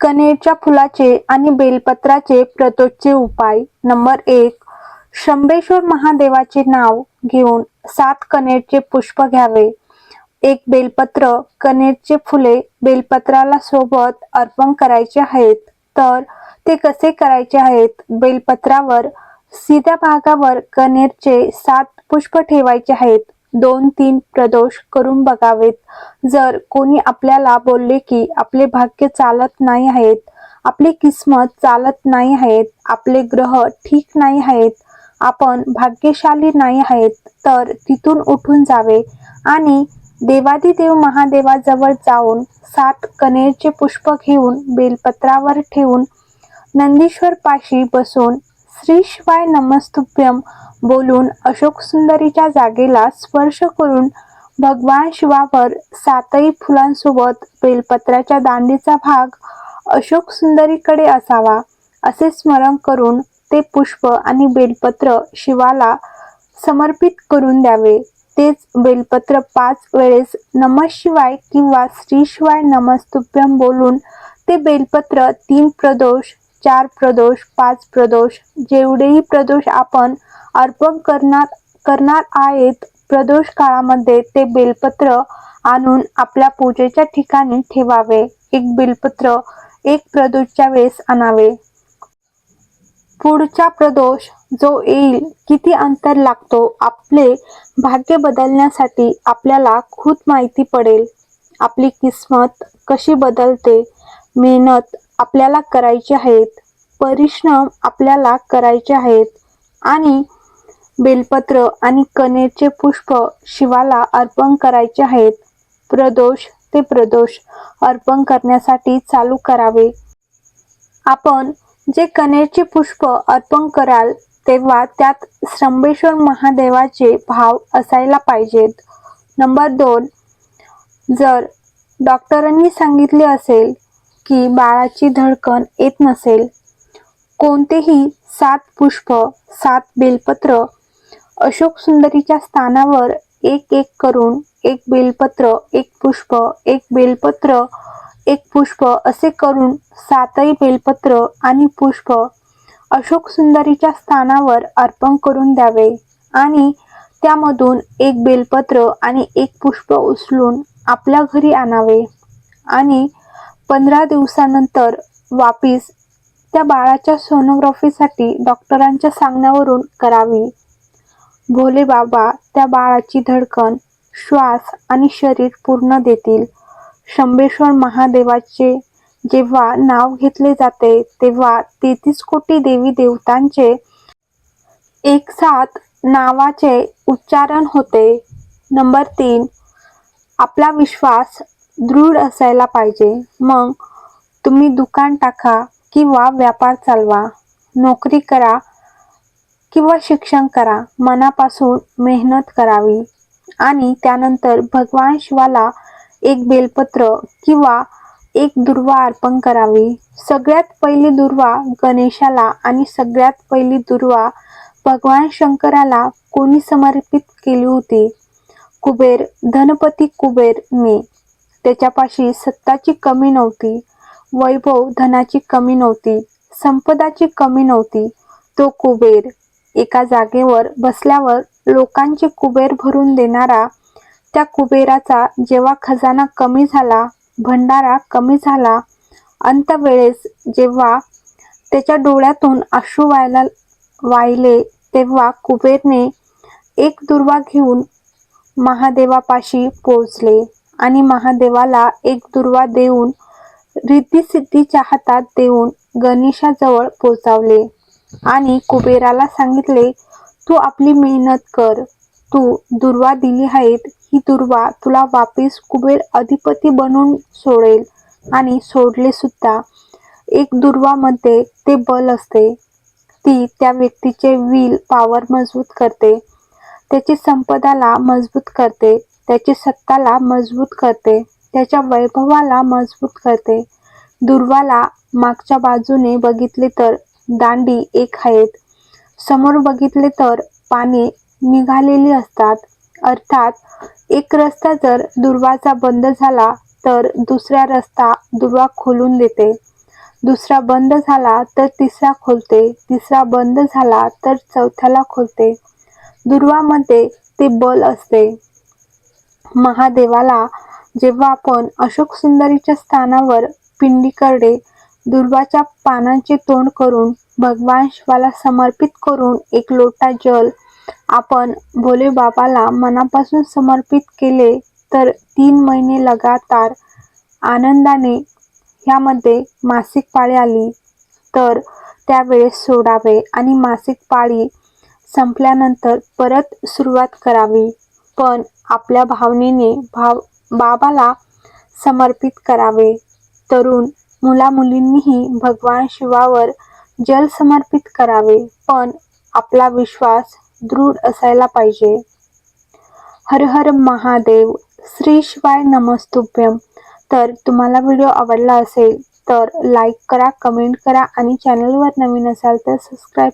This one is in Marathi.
कनेरच्या फुलाचे आणि बेलपत्राचे प्रतोचे उपाय. नंबर एक शंभेश्वर महादेवाचे नाव घेऊन सात कनेरचे पुष्प घ्यावे. एक बेलपत्र कनेरचे फुले बेलपत्राला सोबत अर्पण करायचे आहेत. तर ते कसे करायचे आहेत? बेलपत्रावर सीध्या भागावर कनेरचे सात पुष्प ठेवायचे आहेत. दोन तीन प्रदोष करून बघावेत. जर कोणी आपल्याला बोलले की आपले भाग्य चालत नाही आहेत आपली किस्मत चालत नाही आहेत आपले ग्रह ठीक नाही आहेत आपण भाग्यशाली नाही आहेत तर तिथून उठून जावे आणि देवादिदेव महादेवाजवळ जाऊन सात कनेरचे पुष्प घेऊन बेलपत्रावर ठेवून नंदीश्वर पाशी बसून श्री शिवाय नमस्तुभ्यम बोलून अशोक सुंदरीच्या जागेला स्पर्श करून भगवान शिवावर सातही फुलांसोबत बेलपत्राच्या दांडीचा भाग अशोक सुंदरीकडे असावा असे स्मरण करून ते पुष्प आणि बेलपत्र शिवाला समर्पित करून द्यावे. तेच बेलपत्र पाच वेळेस नम शिवाय किंवा श्री शिवाय नमस्तुभ्यम बोलून ते बेलपत्र तीन प्रदोष चार प्रदोष पाच प्रदोष जेवढेही प्रदोष आपण अर्पण करणार करणार आहेत प्रदोष काळामध्ये ते बेलपत्र आणून आपल्या पूजेच्या ठिकाणी ठेवावे. एक बेलपत्र एक प्रदोषच्या वेळेस आणावे. पुढचा प्रदोष जो येईल किती अंतर लागतो आपले भाग्य बदलण्यासाठी आपल्याला खूप माहिती पडेल. आपली किस्मत कशी बदलते मेहनत आपल्याला करायचे आहेत. परिश्रम आपल्याला करायचे आहेत. आणि बेलपत्र आणि कनेरचे पुष्प शिवाला अर्पण करायचे आहेत. प्रदोष ते प्रदोष अर्पण करण्यासाठी चालू करावे. आपण जे कनेरचे पुष्प अर्पण कराल तेव्हा त्यात श्रंबेश्वर महादेवाचे भाव असायला पाहिजेत. नंबर दोन जर डॉक्टरांनी सांगितले असेल की बाळाची धडकन येत नसेल. कोणतेही सात पुष्प सात बेलपत्र अशोक सुंदरीच्या स्थानावर एक एक करून एक बेलपत्र एक पुष्प एक बेलपत्र एक पुष्प असे करून सातही बेलपत्र आणि पुष्प अशोक सुंदरीच्या स्थानावर अर्पण करून द्यावे आणि त्यामधून एक बेलपत्र आणि एक पुष्प उचलून आपल्या घरी आणावे आणि पंधरा दिवसानंतर वापिस त्या बाळाच्या सोनोग्राफीसाठी डॉक्टरांच्या सांगण्यावरून करावी. भोले बाबा त्या बाळाची धडकन श्वास आणि शरीर पूर्ण देतील. शंभेश्वर महादेवाचे जेव्हा नाव घेतले जाते तेव्हा तेहतीस कोटी देवी देवतांचे एक साथ नावाचे उच्चारण होते. नंबर तीन आपला विश्वास दृढ असायला पाहिजे. मग तुम्ही दुकान टाका किंवा व्यापार चालवा. नोकरी करा किंवा शिक्षण करा. मनापासून मेहनत करावी. आणि त्यानंतर भगवान शिवाला एक बेलपत्र किंवा एक दुर्वा अर्पण करावी. सगळ्यात पहिली दुर्वा गणेशाला आणि सगळ्यात पहिली दुर्वा भगवान शंकराला कोणी समर्पित केली होती? कुबेर धनपती कुबेर मी. त्याच्यापाशी सत्ताची कमी नव्हती वैभव धनाची कमी नव्हती संपदाची कमी नव्हती. तो कुबेर एका जागेवर बसल्यावर लोकांचे कुबेर भरून देणारा त्या कुबेराचा जेव्हा खजाना कमी झाला भंडारा कमी झाला अंतवेळेस जेव्हा त्याच्या डोळ्यातून अश्रू व्हायला वाहिले तेव्हा कुबेरने एक दुर्वा घेऊन महादेवापाशी पोचले आणि महादेवाला एक दुर्वा देऊन रिद्धिसिद्धीच्या हातात देऊन गणेशाजवळ पोचावले आणि कुबेराला सांगितले तू आपली मेहनत कर. तू दुर्वा दिली आहेत. ही दुर्वा तुला वापिस कुबेर अधिपती बनवून सोडेल आणि सोडले सुद्धा. एक दुर्वामध्ये ते बल असते. ती त्या व्यक्तीचे विल पॉवर मजबूत करते. त्याची संपदाला मजबूत करते. त्याची सत्ताला मजबूत करते. त्याच्या वैभवाला मजबूत करते. दुर्वाला मागच्या बाजूने बघितले तर दांडी एक आहेत. समोर बघितले तर पाने निघालेली असतात. अर्थात एक रस्ता जर दुर्वाचा बंद झाला तर दुसरा रस्ता दुर्वा खोलून देते. दुसरा बंद झाला तर तिसरा खोलते. तिसरा बंद झाला तर चौथ्याला खोलते. दुर्वामध्ये ते बल असते. महादेवाला जेव्हा आपण अशोक सुंदरीच्या स्थानावर पिंडीकडे दुर्वाच्या पानांचे तोंड करून भगवान शिवाला समर्पित करून एक लोटा जल आपण भोले बाबाला मनापासून समर्पित केले तर तीन महिने लगातार आनंदाने ह्यामध्ये मासिक पाळी आली तर त्यावेळेस सोडावे आणि मासिक पाळी संपल्यानंतर परत सुरुवात करावी. पण आपल्या भावनेने भाव बाबाला समर्पित करावे. तरुण मुलामुलींनीही भगवान शिवावर जल समर्पित करावे पण आपला विश्वास दृढ असायला पाहिजे. हर हर महादेव श्री शिवाय नमस्तुभ्यम. तर तुम्हाला व्हिडिओ आवडला असेल तर लाईक करा कमेंट करा आणि चॅनलवर नवीन असाल तर सबस्क्राईब